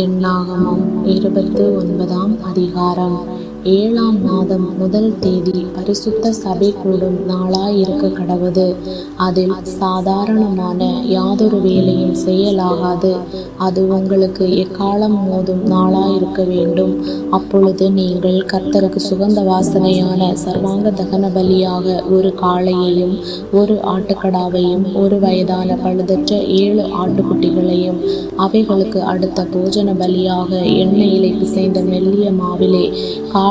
எண்ணாகமம் இருபத்து ஒன்பதாம் அதிகாரம். ஏழாம் மாதம் முதல் தேதி பரிசுத்த சபை கூடும் நாளாயிருக்க கடவுது. அதில் சாதாரணமான யாதொரு வேலையும் செய்யலாகாது. அது உங்களுக்கு எக்காலம் மோதும் நாளாயிருக்க வேண்டும். அப்பொழுது நீங்கள் கர்த்தருக்கு சுகந்த வாசனையான சர்வாங்க தகன பலியாக ஒரு காளையையும் ஒரு ஆட்டுக்கடாவையும் ஒரு வயதான பழுதற்ற ஏழு ஆட்டுக்குட்டிகளையும் அவைகளுக்கு அடுத்த போஜன பலியாக எண்ணெயிலை பிசைந்த மெல்லிய மாவிலே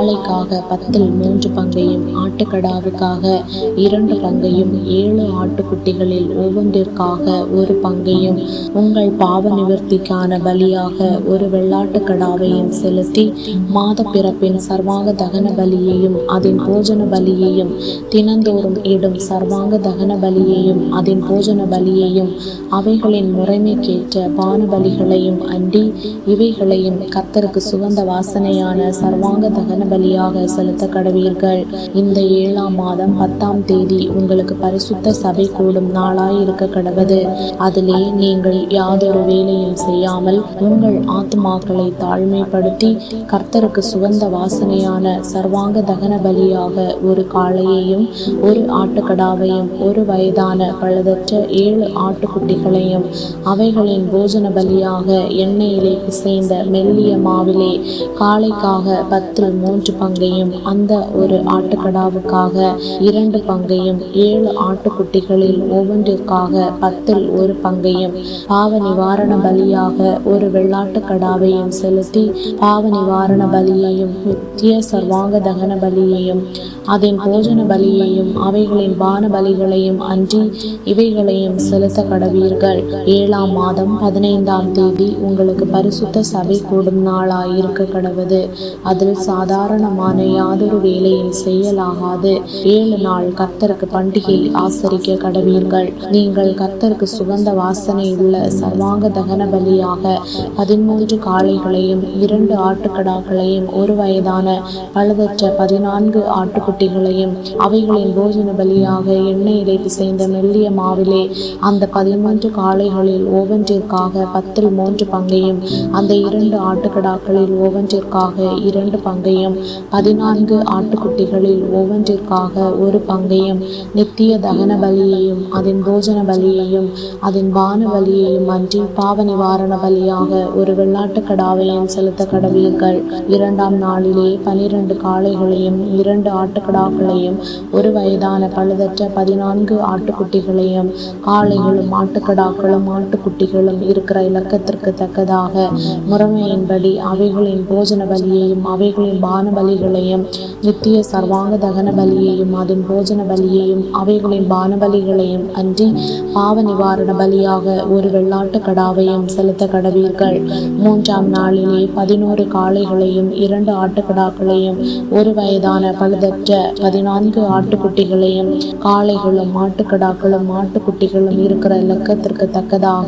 காளைக்காக பத்தில் மூன்று பங்கையும் ஆட்டுக்கடாவுக்காக இரண்டு பங்கையும் ஏழு ஆட்டுக்குட்டிகளில் ஒவ்வொன்றிற்காக ஒரு பங்கையும். உங்கள் பாவ நிவர்த்திக்கான பலியாக ஒரு வெள்ளாட்டுக்கடாவையும் செலுத்தி மாத பிறப்பின் சர்வாங்க தகன பலியையும் அதன் போஜன பலியையும் தினந்தோறும் இடும் சர்வாங்க தகன பலியையும் அதன் போஜன பலியையும் அவைகளின் முறைமைக்கேற்ற பான பலிகளையும் அண்டி இவைகளையும் கத்தருக்கு சுகந்த வாசனையான சர்வாங்க தகன பலியாக செலுத்த கடவீர்கள் இந்த ஏழாம் மாதம் பத்தாம் தேதி உங்களுக்கு பரிசுத்த சபை கூடும் நாளாய் இருக்க கடவது அதிலே நீங்கள் யாதொரு வேலையும் செய்யாமல் உங்கள் ஆத்மாக்களை தாழ்மைப்படுத்தி கர்த்தருக்கு சுகந்த வாசனையான சர்வாங்க தகன பலியாக ஒரு காளையையும் ஒரு ஆட்டுக்கடாவையும் ஒரு வயதான பழுதற்ற ஏழு ஆட்டுக்குட்டிகளையும் அவைகளின் போஜன பலியாக எண்ணெயிலே பிசைந்த மெல்லிய மாவிலே காளைக்காக பத்தில் மூன்று பங்கையும் அந்த ஒரு ஆட்டுக்கடாவுக்காக இரண்டு பங்கையும் ஏழு ஆட்டுக்குட்டிகளில் ஒவ்வொன்றிற்காக பத்தில் ஒரு பங்கையும் பாவ நிவாரண பலியாக ஒரு வெள்ளாட்டுக்கடாவையும் செலுத்தி பாவ நிவாரண பலியையும் நித்திய சர்வாங்க தகன பலியையும் அதன் போஜன பலியையும் அவைகளின் பான பலிகளையும் அன்றி இவைகளையும் செலுத்த கடவீர்கள். ஏழாம் மாதம் பதினைந்தாம் தேதி உங்களுக்கு பரிசுத்த சபை கூடும் நாளாயிருக்க கடவுது. அதில் சாதாரண காரணமான யாதொரு வேலையும் செய்யலாகாது. ஏழு நாள் கர்த்தருக்கு பண்டிகை ஆசரிக்க கடவீர்கள். நீங்கள் கர்த்தருக்கு சுகந்த வாசனை உள்ள சர்வாங்க தகன பலியாக பதிமூன்று காளைகளையும் இரண்டு ஆட்டுக்கடாக்களையும் ஒரு வயதான பழுதற்ற பதினான்கு ஆட்டுக்குட்டிகளையும் அவைகளின் போஜன பலியாக எண்ணெயிலே பிசைந்த மெல்லிய மாவிலே அந்த பதிமூன்று காளைகளில் ஒவ்வொன்றிற்காக பத்தில் மூன்று பங்கையும் அந்த இரண்டு ஆட்டுக்கடாக்களில் ஒவ்வொன்றிற்காக இரண்டு பங்கையும் பதினான்கு ஆட்டுக்குட்டிகளில் ஒவ்வொன்றிற்காக ஒரு பங்கையும் நித்திய தகன பலியையும் அதன் போஜன பலியையும் அதன் பான பலியையும் அன்றி பாவ நிவாரண பலியாக ஒரு வெள்ளாட்டு கடாவையும் செலுத்த கடவீர்கள். இரண்டாம் நாளிலே பனிரெண்டு காளைகளையும் இரண்டு ஆட்டுக்கடாக்களையும் ஒரு வயதான பழுதற்ற பதினான்கு ஆட்டுக்குட்டிகளையும் காளைகளும் ஆட்டுக்கடாக்களும் ஆட்டுக்குட்டிகளும் இருக்கிற இலக்கத்திற்கு தக்கதாக முறைமையின்படி அவைகளின் போஜன பலியையும் அவைகளின் பான பலிகளையும் நித்திய சர்வாங்க தகன பலியையும் அதன் போஜன பலியையும் அவைகளின் பான பலிகளையும் அன்றி பாவ நிவாரண பலியாக ஒரு வெள்ளாட்டு கடாவையும் செலுத்த கடவீர்கள் மூன்றாம் நாளிலே பதினோரு காளைகளையும் இரண்டு ஆட்டுக்கடாக்களையும் ஒரு வயதான பழுதற்ற பதினான்கு ஆட்டுக்குட்டிகளையும் காளைகளும் ஆட்டுக்கடாக்களும் ஆட்டுக்குட்டிகளும் இருக்கிற இலக்கத்திற்கு தக்கதாக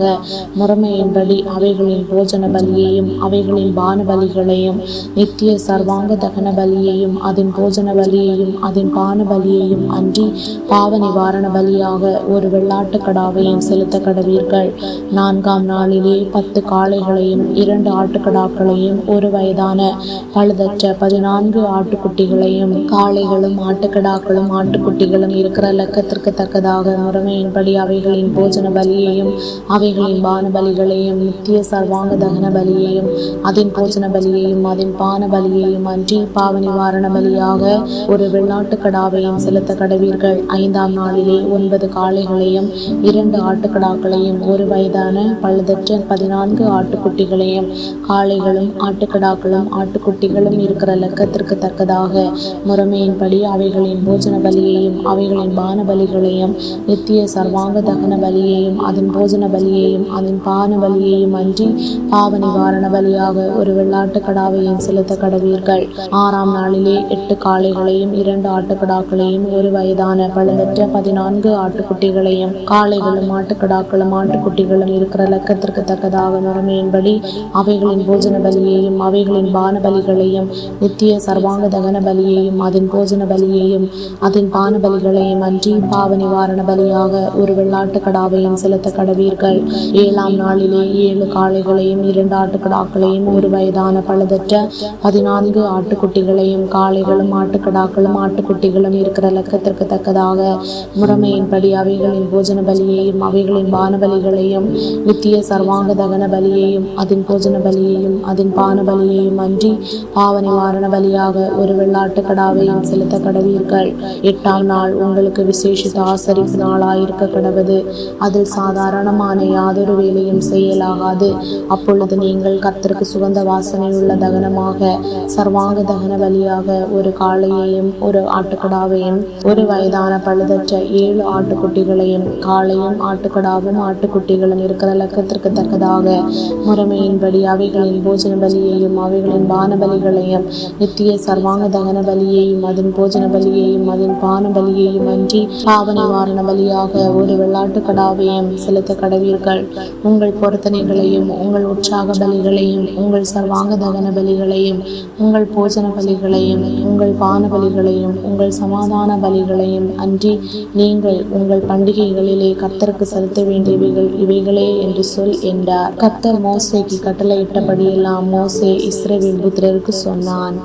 முறைமையின்படி அவைகளின் போஜன பலியையும் அவைகளின் பான பலிகளையும் நித்திய சர்வாங்க தகன பலியையும் அதன் போஜன பலியையும் அதன் பான பலியையும் அன்றி பாவ நிவாரண பலியாக ஒரு வெள்ளாட்டுக்கடாவையும் செலுத்த கடவீர்கள். நான்காம் நாளிலே பத்து காளைகளையும் இரண்டு ஆட்டுக்கடாக்களையும் ஒரு வயதான பழுதற்ற பதினான்கு ஆட்டுக்குட்டிகளையும் காளைகளும் ஆட்டுக்கடாக்களும் ஆட்டுக்குட்டிகளும் இருக்கிற லக்கத்திற்கு தக்கதாக முறைமையின்படி அவைகளின் போஜன பலியையும் அவைகளின் பான பலிகளையும் நித்திய சர்வாங்க தகன பலியையும் அதன் போஜன பலியையும் அதன் பான பலியையும் அன்றி பாவ நிவாரண பலியாக ஒரு வெள்ளாட்டுக்கடாவையும் செலுத்த கடவீர்கள். ஐந்தாம் நாளிலே ஒன்பது காளைகளையும் இரண்டு ஆட்டுக்கடாக்களையும் ஒரு வயதான பழுதற்ற பதினான்கு ஆட்டுக்குட்டிகளையும் காளைகளும் ஆட்டுக்கடாக்களும் ஆட்டுக்குட்டிகளும் இருக்கிற லக்கத்திற்கு தக்கதாக முறைமையின்படி அவைகளின் போஜன பலியையும் அவைகளின் பான பலிகளையும் நித்திய சர்வாங்க தகன பலியையும் அதன் போஜன பலியையும் அதன் பான பலியையும் அன்றி பாவ நிவாரண பலியாக ஒரு வெள்ளாட்டுக்கடாவையும் செலுத்த கடவீர்கள். ஆறாம் நாளிலே எட்டு காளைகளையும் இரண்டு ஆட்டுக்கடாக்களையும் ஒரு வயதான பழுதற்ற பதினான்கு ஆட்டுக்குட்டிகளையும் காளைகளும் ஆட்டுக்கடாக்களும் ஆட்டுக்குட்டிகளும் இருக்கிற லக்கத்திற்கு தக்கதாக முறைமையின்படி அவைகளின் போஜன பலியையும் அவைகளின் பான பலிகளையும் நித்திய சர்வாங்க தகன பலியையும் அதன் போஜன பலியையும் அதன் பான பலிகளையும் அன்றி பாவ நிவாரண பலியாக ஒரு வெள்ளாட்டுக்கடாவையும் செலுத்த கடவீர்கள். ஏழாம் நாளிலே ஏழு காளைகளையும் இரண்டு ஆட்டுக்கடாக்களையும் ஒரு வயதான பழுதற்ற பதினான்கு ஆட்டுக்குட்டிகளையும் காளைகளும் ஆட்டுக்கடாக்களும் ஆட்டுக்குட்டிகளும் இருக்கிற லக்கத்திற்கு தக்கதாக முறைமையின்படி அவைகளின் போஜன பலியையும் அவைகளின் பான பலிகளையும் நித்திய சர்வாங்க தகன பலியையும் அதன் போஜன பலியையும் அதன் பான பலியையும் அன்றி பாவ நிவாரண பலியாக ஒரு வெள்ளாட்டுக்கடாவையும் செலுத்த கடவீர்கள். எட்டாம் நாள் உங்களுக்கு விசேஷித்த ஆசரிப்பு நாளாயிருக்க கடவுது. அதில் சாதாரணமான யாதொரு வேலையும் செய்யலாகாது. அப்பொழுது நீங்கள் கத்திற்கு சுகந்த வாசனையுள்ள தகனமாக சர்வாங்க தகன பலியாக ஒரு காளையையும் ஒரு ஆட்டுக்கடாவையும் ஒரு வயதான பழுதற்ற ஏழு ஆட்டுக்குட்டிகளையும் காளையும் ஆட்டுக்கடாவும் ஆட்டுக்குட்டிகளும் இருக்கிற லக்கத்திற்கு தக்கதாக முறைமையின்படி அவைகளின் போஜன பலியையும் அவைகளின் பான பலிகளையும் நித்திய சர்வாங்க தகன பலியையும் அதன் போஜன பலியையும் அதன் பான பலியையும் அன்றி பாவ நிவாரண பலியாக ஒரு வெள்ளாட்டுக்கடாவையும் செலுத்த கடவீர்கள். உங்கள் பொருத்தனைகளையும் உங்கள் உற்சாக பலிகளையும் உங்கள் சர்வாங்க தகன பலிகளையும் உங்கள் போஜன பலிகளையும் உங்கள் பான பலிகளையும் உங்கள் சமாதான பலிகளையும் அன்றி நீங்கள் உங்கள் பண்டிகைகளிலே கர்த்தருக்கு செலுத்த வேண்டியவைகள் இவைகளே என்று சொல் என்றார். கர்த்தர் மோசேக்கு கட்டளையிட்டபடியெல்லாம் மோசே இஸ்ரவேல் புத்திரருக்கு சொன்னான்.